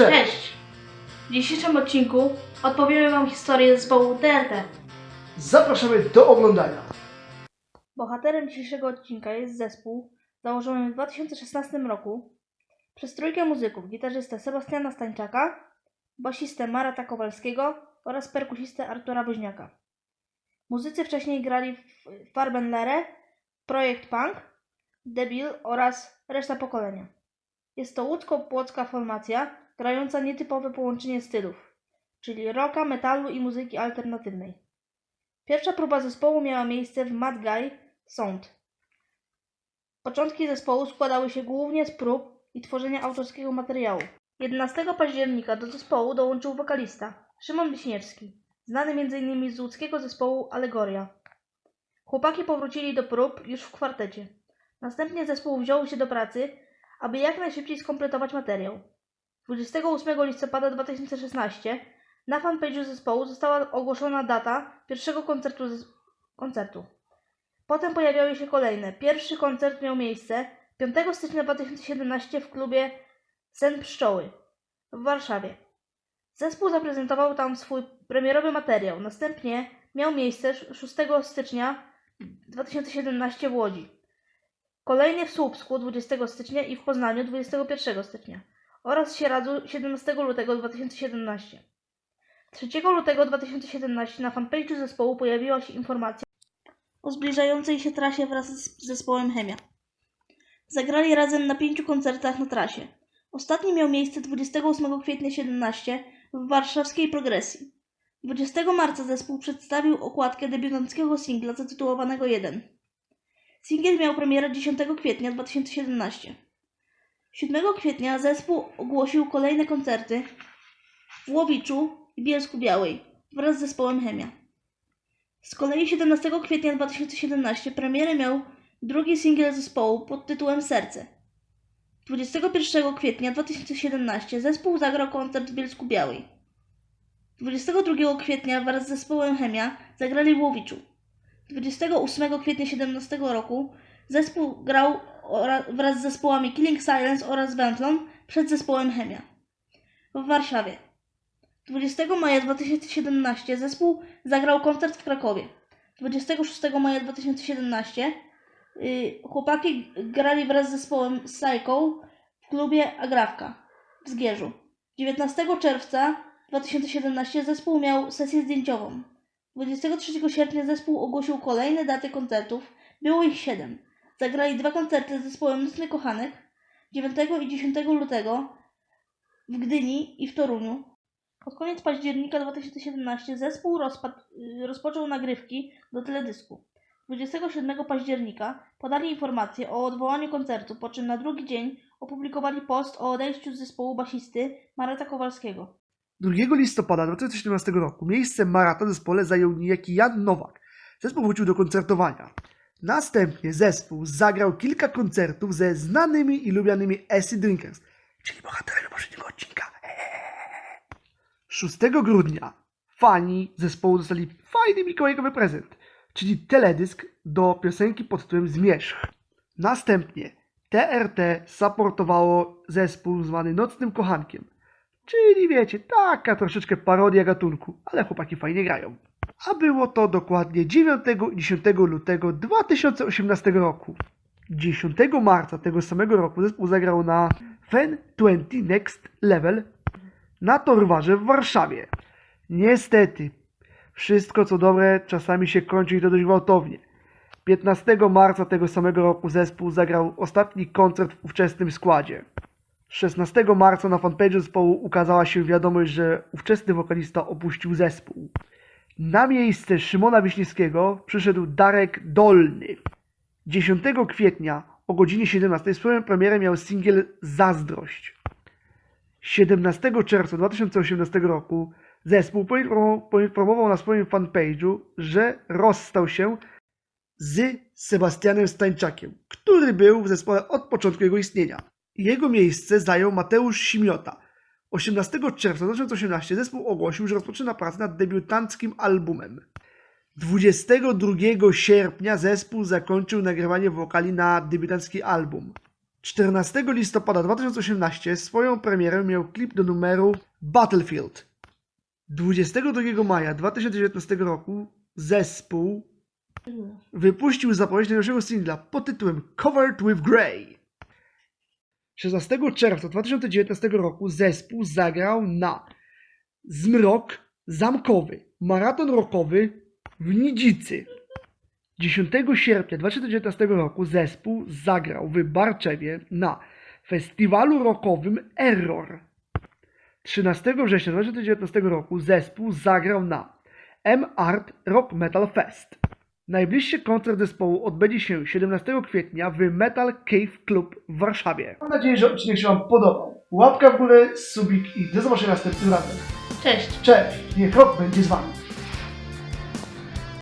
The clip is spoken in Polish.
Cześć! Cześć! W dzisiejszym odcinku odpowiemy Wam historię zespołu DRT. Zapraszamy do oglądania. Bohaterem dzisiejszego odcinka jest zespół założony w 2016 roku przez trójkę muzyków, gitarzystę Sebastiana Stańczaka, basistę Marata Kowalskiego oraz perkusistę Artura Woźniaka. Muzycy wcześniej grali w Farbenlere, Projekt Punk, Debil oraz reszta pokolenia. Jest to łódzko-płocka formacja grająca nietypowe połączenie stylów, czyli rocka, metalu i muzyki alternatywnej. Pierwsza próba zespołu miała miejsce w Mad Guy Sound. Początki zespołu składały się głównie z prób i tworzenia autorskiego materiału. 11 października do zespołu dołączył wokalista Szymon Wiśniewski, znany m.in. z łódzkiego zespołu Alegoria. Chłopaki powrócili do prób już w kwartecie. Następnie zespół wziął się do pracy, aby jak najszybciej skompletować materiał. 28 listopada 2016 na fanpage'u zespołu została ogłoszona data pierwszego koncertu. koncertu. Potem pojawiały się kolejne. Pierwszy koncert miał miejsce 5 stycznia 2017 w klubie Sen Pszczoły w Warszawie. Zespół zaprezentował tam swój premierowy materiał. Następnie miał miejsce 6 stycznia 2017 w Łodzi. Kolejny w Słupsku 20 stycznia i w Poznaniu 21 stycznia oraz Sieradzu 17 lutego 2017. 3 lutego 2017 na fanpage'u zespołu pojawiła się informacja o zbliżającej się trasie wraz z zespołem Chemia. Zagrali razem na pięciu koncertach na trasie. Ostatni miał miejsce 28 kwietnia 17 w warszawskiej progresji. 20 marca zespół przedstawił okładkę debiutanckiego singla zatytułowanego 1. Singiel miał premierę 10 kwietnia 2017. 7 kwietnia zespół ogłosił kolejne koncerty w Łowiczu i Bielsku Białej wraz z zespołem Chemia. Z kolei 17 kwietnia 2017 premierę miał drugi singiel zespołu pod tytułem Serce. 21 kwietnia 2017 zespół zagrał koncert w Bielsku Białej. 22 kwietnia wraz z zespołem Chemia zagrali w Łowiczu. 28 kwietnia 17 roku zespół grał wraz z zespołami Killing Silence oraz Ventlon przed zespołem Chemia. W Warszawie. 20 maja 2017 zespół zagrał koncert w Krakowie. 26 maja 2017 y, chłopaki grali wraz z zespołem Psycho w klubie Agrawka w Zgierzu. 19 czerwca 2017 zespół miał sesję zdjęciową. 23 sierpnia zespół ogłosił kolejne daty koncertów. Było ich 7. Zagrali dwa koncerty z zespołem Nocny Kochanek 9 i 10 lutego w Gdyni i w Toruniu. Pod koniec października 2017 zespół rozpoczął nagrywki do teledysku. 27 października podali informację o odwołaniu koncertu, po czym na drugi dzień opublikowali post o odejściu z zespołu basisty Mareta Kowalskiego. 2 listopada 2017 roku miejsce Marata w zespole zajął niejaki Jan Nowak. Zespół wrócił do koncertowania. Następnie zespół zagrał kilka koncertów ze znanymi i lubianymi Acid Drinkers, czyli bohaterami poprzedniego odcinka. 6 grudnia fani zespołu dostali fajny mikołajkowy prezent, czyli teledysk do piosenki pod tytułem Zmierzch. Następnie TRT supportowało zespół zwany Nocnym Kochankiem, czyli wiecie, taka troszeczkę parodia gatunku, ale chłopaki fajnie grają. A było to dokładnie 9 i 10 lutego 2018 roku. 10 marca tego samego roku zespół zagrał na Fan 20 Next Level na Torwarze w Warszawie. Niestety, wszystko co dobre czasami się kończy i to dość gwałtownie. 15 marca tego samego roku zespół zagrał ostatni koncert w ówczesnym składzie. 16 marca na fanpage'u zespołu ukazała się wiadomość, że ówczesny wokalista opuścił zespół. Na miejsce Szymona Wiśniewskiego przyszedł Darek Dolny. 10 kwietnia o godzinie 17 swoją premierę miał singiel Zazdrość. 17 czerwca 2018 roku zespół poinformował na swoim fanpage'u, że rozstał się z Sebastianem Stańczakiem, który był w zespole od początku jego istnienia. Jego miejsce zajął Mateusz Simiota. 18 czerwca 2018 zespół ogłosił, że rozpoczyna pracę nad debiutanckim albumem. 22 sierpnia zespół zakończył nagrywanie wokali na debiutancki album. 14 listopada 2018 swoją premierę miał klip do numeru Battlefield. 22 maja 2019 roku zespół wypuścił zapowiedź najnowszego singla pod tytułem Covered with Grey. 16 czerwca 2019 roku zespół zagrał na Zmrok Zamkowy, maraton rockowy w Nidzicy. 10 sierpnia 2019 roku zespół zagrał w Barczewie na festiwalu rockowym Error. 13 września 2019 roku zespół zagrał na M-Art Rock Metal Fest. Najbliższy koncert zespołu odbędzie się 17 kwietnia w Metal Cave Club w Warszawie. Mam nadzieję, że odcinek się Wam podobał. Łapka w górę, subik i do zobaczenia następnym razem. Cześć! Cześć, niech rok będzie z Wami.